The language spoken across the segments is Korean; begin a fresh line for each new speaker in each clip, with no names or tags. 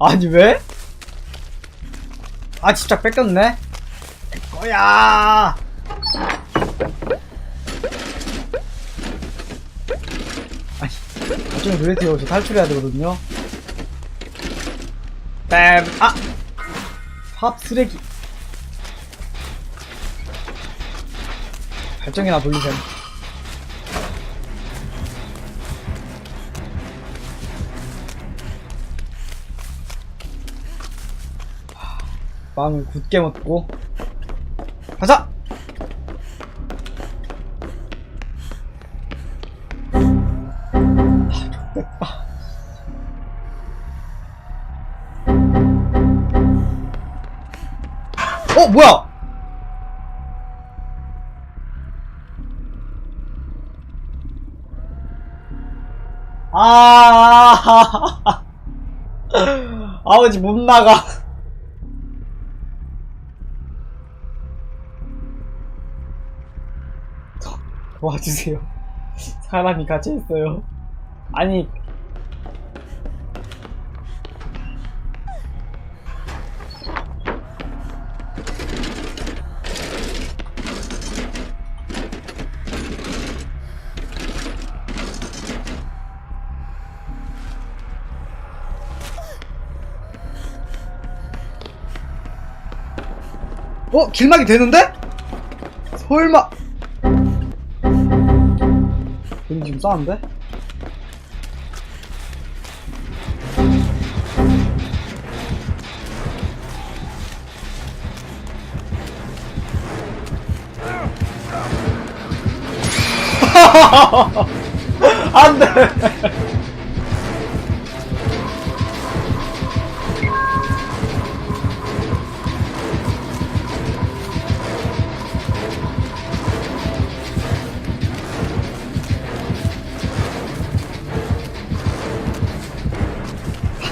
아니 왜? 아 진짜 뺏겼네? 내 거야 아니 나중에 그래도 여기서 탈출해야 되거든요 뺨! 아! 팝 쓰레기 발정이나 돌리셈 마음을 굳게 먹고 가자! 아. 어, 뭐야? 아, 아버지 못 나가. 도와주세요. 사람이 갇혀 있어요. 아니. 어? 길막이 되는데? 설마. 괜히 지금 싸는데? 안 돼!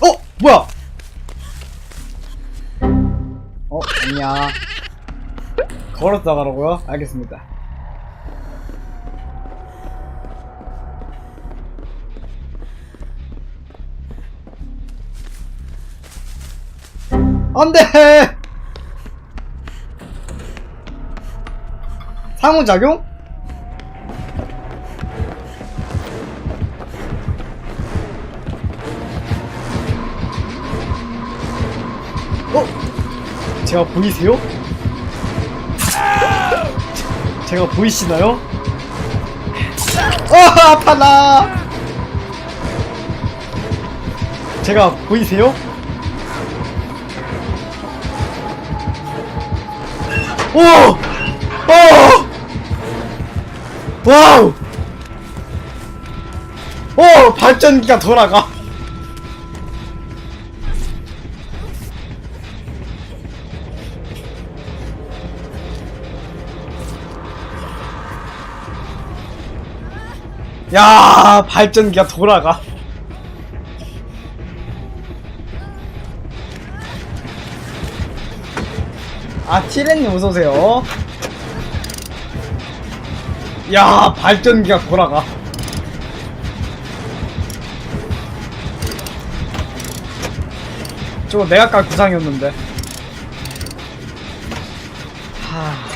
어? 뭐야? 어? 아니야. 걸었다 가라고요? 알겠습니다. 안 돼! 상호작용? 제가 보이세요? 제가 보이시나요? 어, 아파라! 제가 보이세요? 오! 오! 와우! 오! 발전기가 돌아가! 야 발전기가 돌아가. 아 티렌님 어서오세요. 야 발전기가 돌아가. 저거 내가 깔 구상이었는데. 하...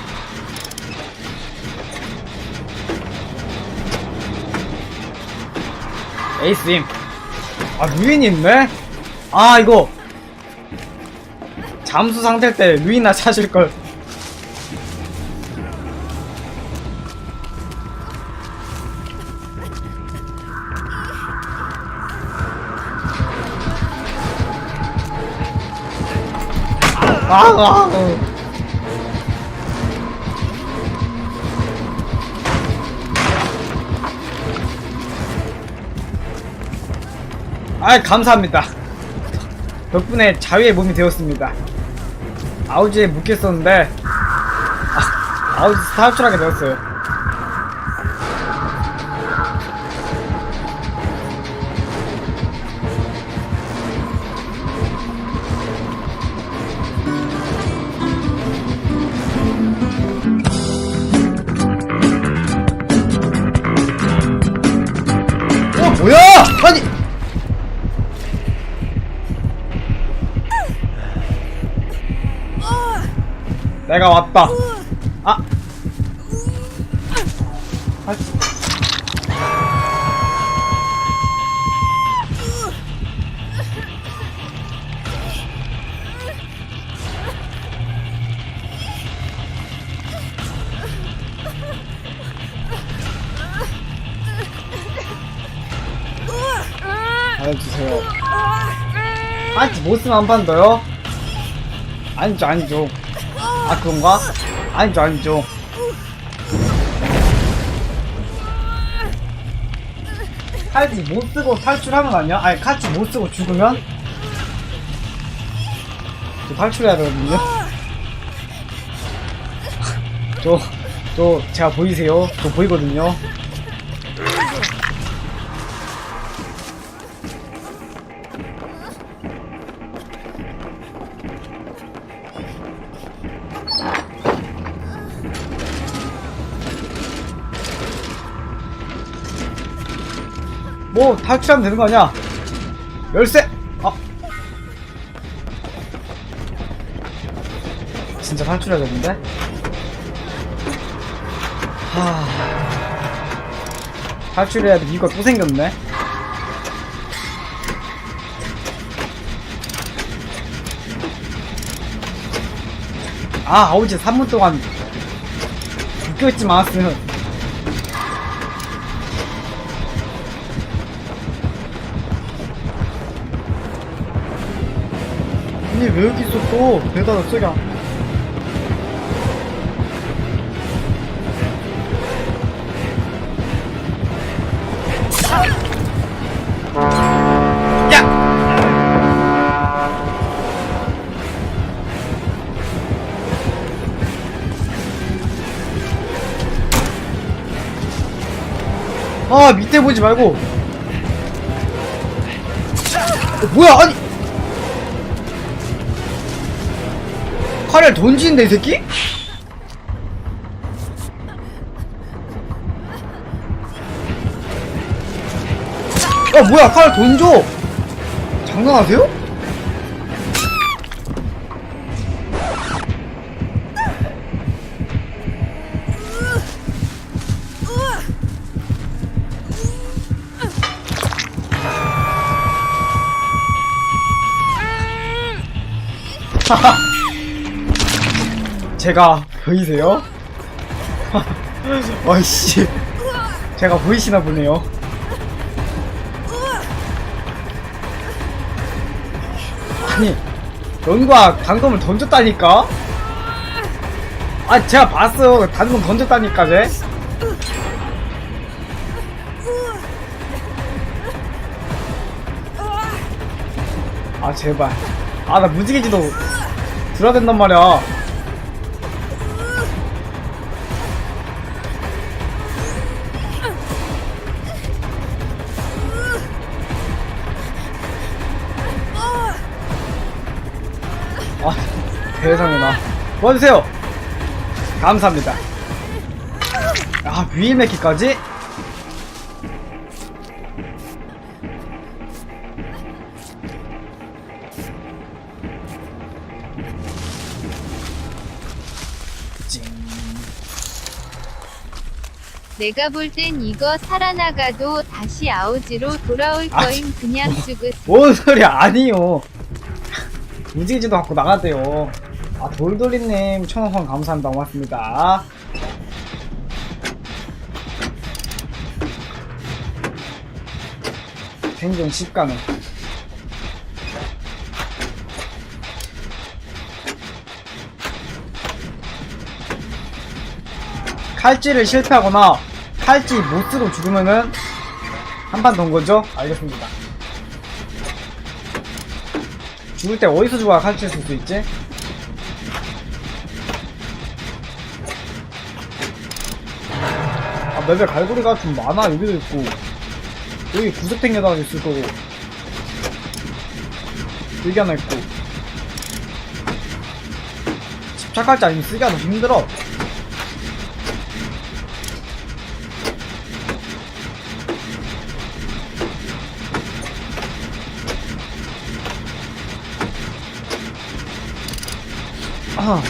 에이스임 아 루인이 있네? 아 이거 잠수 상태 때 루이나 찾을걸 아, 아. 아, 감사합니다. 덕분에 자유의 몸이 되었습니다. 아우지에 묶였었는데 아, 아우지 탈출하게 되었어요. 내가 왔다. 아. 아. 알려주세요. 아직 못 쓰면 한판 더요? 아니죠, 아니죠. 아, 그런가? 아니죠, 아니죠. 칼지 못 쓰고 탈출하는 거 아니야? 아니, 칼지 못 쓰고 죽으면? 저 탈출해야 되거든요? 저, 저, 제가 보이세요? 저 보이거든요? 뭐 탈출하면 되는 거 아니야? 열쇠! 아 진짜 탈출해야겠는데? 하... 탈출해야 돼 이거 또 생겼네 아 아우지 3분 동안 묶여있지 않았으면 아니 왜 여기 있어 또? 쏘야. 야! 아 밑에 보지 말고. 어, 뭐야 아니 칼을 던지는데 이 새끼? 야 뭐야 칼을 던져 장난하세요? 제가 보이세요? 어이씨. 제가 보이시나 보네요. 아니 런과 단검을 던졌다니까? 아 제가 봤어요. 단검 던졌다니까 쟤. 아 제발. 아 나 무지개지도 들어야 된단 말이야 세상에나. 도와주세요! 감사합니다. 아, 위메키까지? 찡.
내가 볼 땐 이거 살아나가도 다시 아우지로 돌아올
아,
거임 그냥 죽으
뭔 소리야, 아니요. 움직이지도 않고 나가대요. 아, 돌돌이님 천원 감사합니다. 고맙습니다. 생존 10강은 칼질을 실패하거나 칼찌 못쓰고 죽으면은 한 판 돈거죠? 알겠습니다 죽을 때 어디서 죽어야 칼질 쓸수 있지? 아, 맵에 갈고리가 좀 많아. 여기도 있고. 여기 구석탱이에다가 있을 거고. 여기 하나 있고. 집착할 줄 아니면 쓰기가 더 힘들어. 아.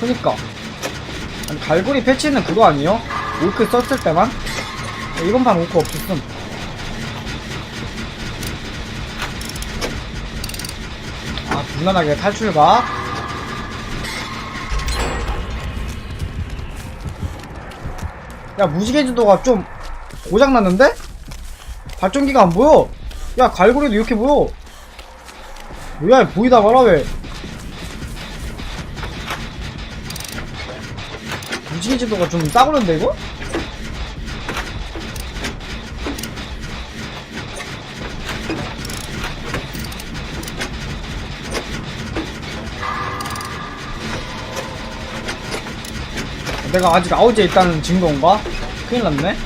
그니까. 갈고리 패치는 그거 아니에요? 오크 썼을 때만? 이번 판 오크 없었음. 아, 무난하게 탈출가. 야, 무지개 지도가 좀 고장났는데? 발전기가 안 보여! 야, 갈고리도 이렇게 보여! 뭐야, 보이다 말아, 왜? 무지개지도가 좀 싸구려인데, 이거? 내가 아직 아우지에 있다는 증거인가? 큰일 났네?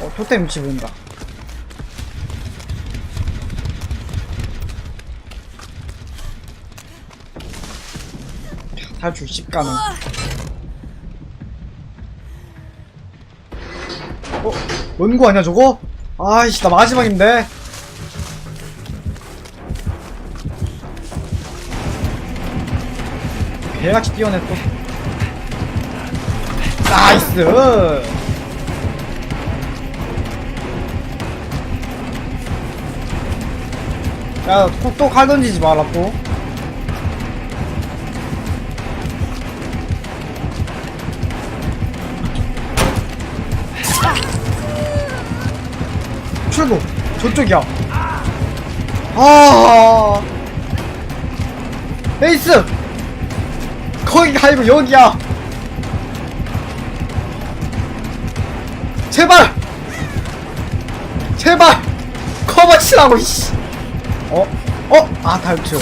어, 토템 위치 보인다. 탈출 10가능. 어? 원고 아니야, 저거? 아이씨, 나 마지막인데. 개같이 뛰어내 또. 나이스! 야, 또, 또칼 던지지 마라, 또. 저쪽이야. 아, 에이스! 거기가 아니고 여기야! 제발! 제발! 커버 치라고, 이씨! 어? 어? 아, 탈출.